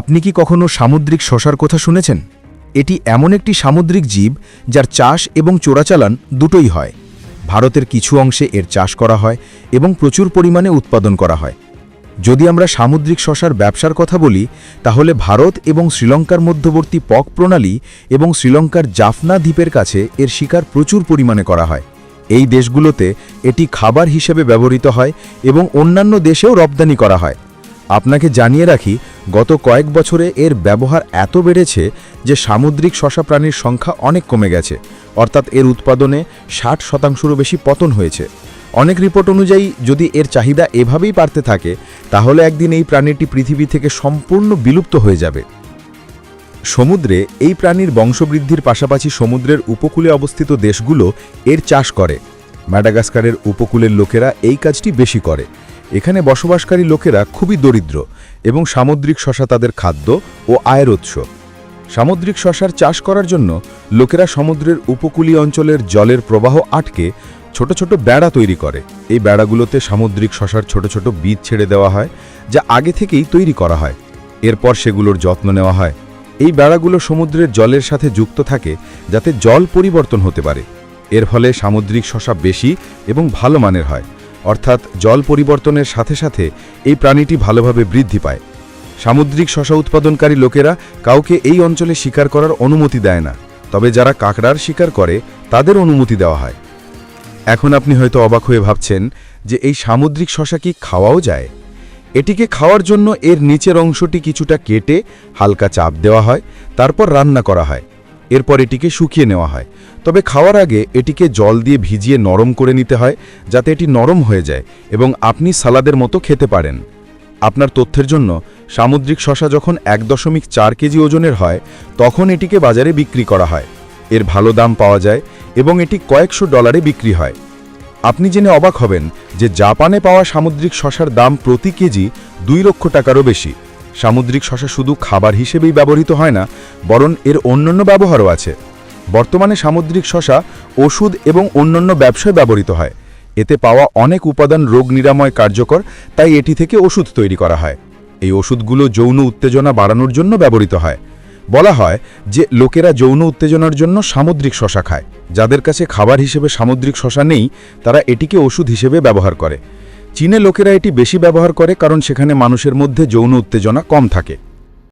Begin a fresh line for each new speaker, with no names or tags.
আপনি কি কখনো সামুদ্রিক শশার কথা শুনেছেন? এটি এমন একটি সামুদ্রিক জীব যার চাষ এবং চোরাচালান দুটোই হয়। ভারতের কিছু অংশে এর চাষ করা হয় এবং প্রচুর পরিমাণে উৎপাদন করা হয়। যদি আমরা সামুদ্রিক শশার ব্যবসার কথা বলি, তাহলে ভারত এবং শ্রীলঙ্কার মধ্যবর্তী পক প্রণালী এবং শ্রীলঙ্কার জাফনা দ্বীপের কাছে এর শিকার প্রচুর পরিমাণে করা হয়। এই দেশগুলোতে এটি খাবার হিসেবে ব্যবহৃত হয় এবং অন্যান্য দেশেও রপ্তানি করা হয়। আপনাকে জানিয়ে রাখি গত কয়েক বছরে এর ব্যবহার এত বেড়েছে যে সামুদ্রিক শশা প্রাণীর সংখ্যা অনেক কমে গেছে। অর্থাৎ এর উৎপাদনে ষাট শতাংশেরও বেশি পতন হয়েছে। অনেক রিপোর্ট অনুযায়ী যদি এর চাহিদা এভাবেই বাড়তে থাকে, তাহলে একদিন এই প্রাণীটি পৃথিবী থেকে সম্পূর্ণ বিলুপ্ত হয়ে যাবে। সমুদ্রে এই প্রাণীর বংশবৃদ্ধির পাশাপাশি সমুদ্রের উপকূলে অবস্থিত দেশগুলো এর চাষ করে। ম্যাডাগাস্কারের উপকূলের লোকেরা এই কাজটি বেশি করে। এখানে বসবাসকারী লোকেরা খুবই দরিদ্র এবং সামুদ্রিক শশা তাদের খাদ্য ও আয়ের উৎস। সামুদ্রিক শশার চাষ করার জন্য লোকেরা সমুদ্রের উপকূলীয় অঞ্চলের জলের প্রবাহ আটকে ছোট ছোট বেড়া তৈরি করে। এই বেড়াগুলোতে সামুদ্রিক শশার ছোট ছোট বীজ ছেড়ে দেওয়া হয়, যা আগে থেকেই তৈরি করা হয়। এরপর সেগুলোর যত্ন নেওয়া হয়। এই বেড়াগুলো সমুদ্রের জলের সাথে যুক্ত থাকে, যাতে জল পরিবর্তন হতে পারে। এর ফলে সামুদ্রিক শশা বেশি এবং ভালো মানের হয়। অর্থাৎ জল পরিবর্তনের সাথে সাথে এই প্রাণীটি ভালোভাবে বৃদ্ধি পায়। সামুদ্রিক শশা উৎপাদনকারী লোকেরা কাউকে এই অঞ্চলে শিকার করার অনুমতি দেয় না, তবে যারা কাঁকড়ার শিকার করে, তাদের অনুমতি দেওয়া হয়। এখন আপনি হয়তো অবাক হয়ে ভাবছেন যে এই সামুদ্রিক শশা কি খাওয়াও যায়? এটিকে খাওয়ার জন্য এর নিচের অংশটি কিছুটা কেটে হালকা চাপ দেওয়া হয়, তারপর রান্না করা হয়। এরপর এটিকে শুকিয়ে নেওয়া হয়। তবে খাওয়ার আগে এটিকে জল দিয়ে ভিজিয়ে নরম করে নিতে হয়, যাতে এটি নরম হয়ে যায় এবং আপনি সালাদের মতো খেতে পারেন। আপনার তথ্যের জন্য সামুদ্রিক শশা যখন এক দশমিক চার কেজি ওজনের হয়, তখন এটিকে বাজারে বিক্রি করা হয়। এর ভালো দাম পাওয়া যায় এবং এটি কয়েকশো ডলারে বিক্রি হয়। আপনি জেনে অবাক হবেন যে জাপানে পাওয়া সামুদ্রিক শশার দাম প্রতি কেজি দুই লক্ষ টাকারও বেশি। সামুদ্রিক শশা শুধু খাবার হিসেবেই ব্যবহৃত হয় না, বরং এর অন্যান্য ব্যবহারও আছে। বর্তমানে সামুদ্রিক শশা ওষুধ এবং অন্যান্য ব্যবসায় ব্যবহৃত হয়। এতে পাওয়া অনেক উপাদান রোগ নিরাময় কার্যকর, তাই এটি থেকে ওষুধ তৈরি করা হয়। এই ওষুধগুলো যৌন উত্তেজনা বাড়ানোর জন্য ব্যবহৃত হয়। বলা হয় যে, লোকেরা যৌন উত্তেজনার জন্য সামুদ্রিক শশা খায়। যাদের কাছে খাবার হিসেবে সামুদ্রিক শশা নেই, তারা এটিকে ওষুধ হিসেবে ব্যবহার করে। চীনে লোকেরা এটি বেশি ব্যবহার করে কারণ সেখানে মানুষের মধ্যে যৌন উত্তেজনা কম থাকে।